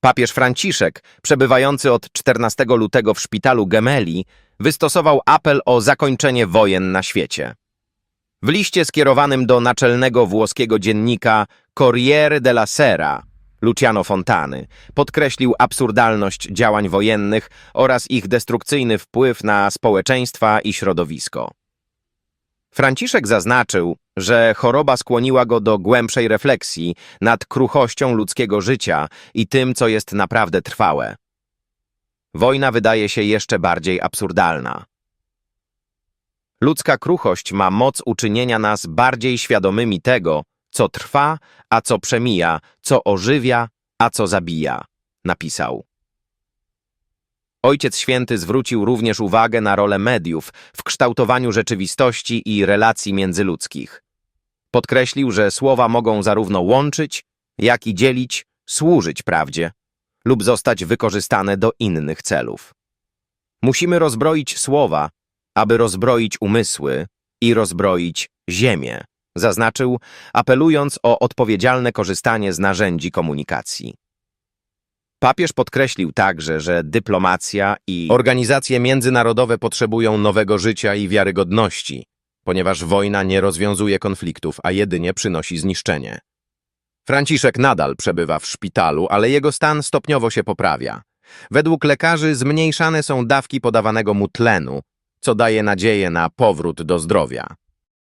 Papież Franciszek, przebywający od 14 lutego w szpitalu Gemelli, wystosował apel o zakończenie wojen na świecie. W liście skierowanym do naczelnego włoskiego dziennika Corriere della Sera, Luciano Fontany, podkreślił absurdalność działań wojennych oraz ich destrukcyjny wpływ na społeczeństwa i środowisko. Franciszek zaznaczył, że choroba skłoniła go do głębszej refleksji nad kruchością ludzkiego życia i tym, co jest naprawdę trwałe. Wojna wydaje się jeszcze bardziej absurdalna. Ludzka kruchość ma moc uczynienia nas bardziej świadomymi tego, co trwa, a co przemija, co ożywia, a co zabija, napisał. Ojciec Święty zwrócił również uwagę na rolę mediów w kształtowaniu rzeczywistości i relacji międzyludzkich. Podkreślił, że słowa mogą zarówno łączyć, jak i dzielić, służyć prawdzie lub zostać wykorzystane do innych celów. Musimy rozbroić słowa, aby rozbroić umysły i rozbroić ziemię, zaznaczył, apelując o odpowiedzialne korzystanie z narzędzi komunikacji. Papież podkreślił także, że dyplomacja i organizacje międzynarodowe potrzebują nowego życia i wiarygodności, ponieważ wojna nie rozwiązuje konfliktów, a jedynie przynosi zniszczenie. Franciszek nadal przebywa w szpitalu, ale jego stan stopniowo się poprawia. Według lekarzy zmniejszane są dawki podawanego mu tlenu, co daje nadzieję na powrót do zdrowia.